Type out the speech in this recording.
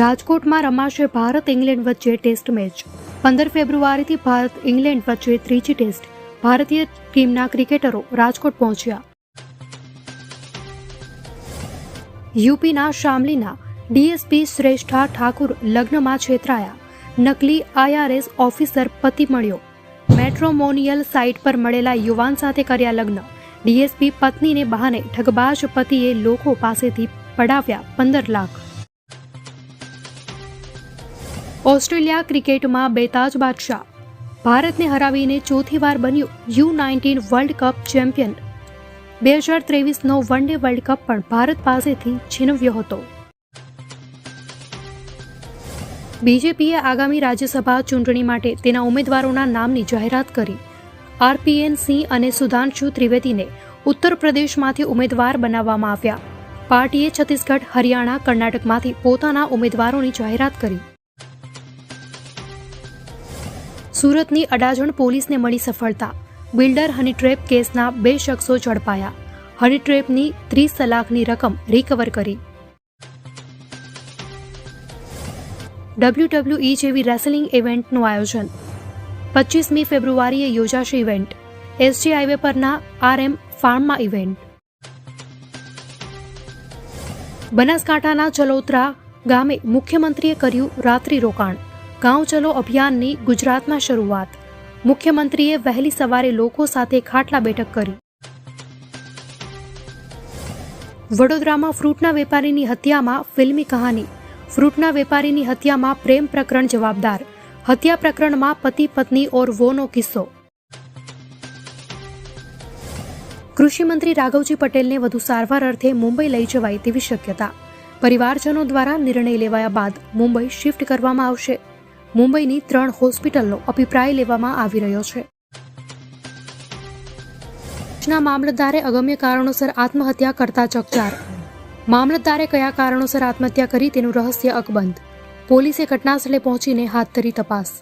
રાજકોટમાં રમાશે ભારત ઇંગ્લેન્ડ વચ્ચે ટેસ્ટ મેચ. પંદર ફેબ્રુઆરીથી ભારત ઇંગ્લેન્ડ વચ્ચે ત્રીજી ટેસ્ટ. ભારતીય ટીમના ક્રિકેટરો રાજકોટ પહોંચ્યા. યુપીના શામલીના ડીએસપી શ્રેષ્ઠા ઠાકુર લગ્નમાં છેતરાયા. નકલી આઈઆરએસ ઓફિસર પતિ મળ્યો. મેટ્રોમોનિયલ સાઇટ પર મળેલા યુવાન સાથે કર્યા લગ્ન. ડીએસપી પત્નીને બહાને ઠગબાજ પતિએ લોકો પાસેથી પડાવ્યા પંદર લાખ. ઓસ્ટ્રેલિયા ક્રિકેટમાં બેતાજ બાદશાહ. ભારતને હરાવીને ચોથી વાર બન્યું U nineteen World Cup champion. બે હજાર ત્રેવીસનો વન ડે વર્લ્ડ કપ પણ ભારત પાસેથી છીનવ્યો હતો. બીજેપીએ આગામી રાજ્યસભા ચૂંટણી માટે તેના ઉમેદવારોના નામની જાહેરાત કરી. આરપીએન સિંહ અને સુધાંશુ ત્રિવેદીને ઉત્તર પ્રદેશમાંથી ઉમેદવાર બનાવવામાં આવ્યા. પાર્ટીએ છત્તીસગઢ, હરિયાણા, કર્ણાટકમાંથી પોતાના ઉમેદવારોની જાહેરાત કરી. સુરતની અડાજણ પોલીસને મળી સફળતા. બિલ્ડર હનીટ્રેપ કેસના બે શખ્સો ઝડપાયા. હનીટ્રેપની ત્રીસ લાખની રકમ રિકવર કરી. ડબ્લ્યુડબ્લ્યુઈ જેવી રેસલિંગ ઇવેન્ટનું આયોજન. પચીસમી ફેબ્રુઆરીએ યોજાશે ઇવેન્ટ. એસજી હાઈવે પરના આરએમ ફાર્મમાં ઇવેન્ટ. બનાસકાંઠાના ચલોત્રા ગામે મુખ્યમંત્રીએ કર્યું રાત્રિ રોકાણ. ગાંવ ચલો અભિયાનની ગુજરાતમાં શરૂઆત. મુખ્યમંત્રીએ વહેલી સવારે લોકો સાથે ખાટલા બેઠક કરી. વડોદરામાં ફ્રૂટના વેપારીની હત્યામાં ફિલ્મી કહાની. ફ્રૂટના વેપારીની હત્યામાં પ્રેમ પ્રકરણ જવાબદાર. હત્યા પ્રકરણમાં પતિ પત્ની ઓર વોનો કિસ્સો. કૃષિમંત્રી રાઘવજી પટેલને વધુ સારવાર અર્થે મુંબઈ લઈ જવાય તેવી શક્યતા. પરિવારજનો દ્વારા નિર્ણય લેવાયા બાદ મુંબઈ શિફ્ટ કરવામાં આવશે. મુંબઈની ત્રણ હોસ્પિટલનો અભિપ્રાય લેવામાં આવી રહ્યો છે. કચ્છના મામલતદારે અગમ્ય કારણોસર આત્મહત્યા કરતા ચકચાર. મામલતદારે કયા કારણોસર આત્મહત્યા કરી તેનું રહસ્ય અકબંધ. પોલીસે ઘટનાસ્થળે પહોંચીને હાથ ધરી તપાસ.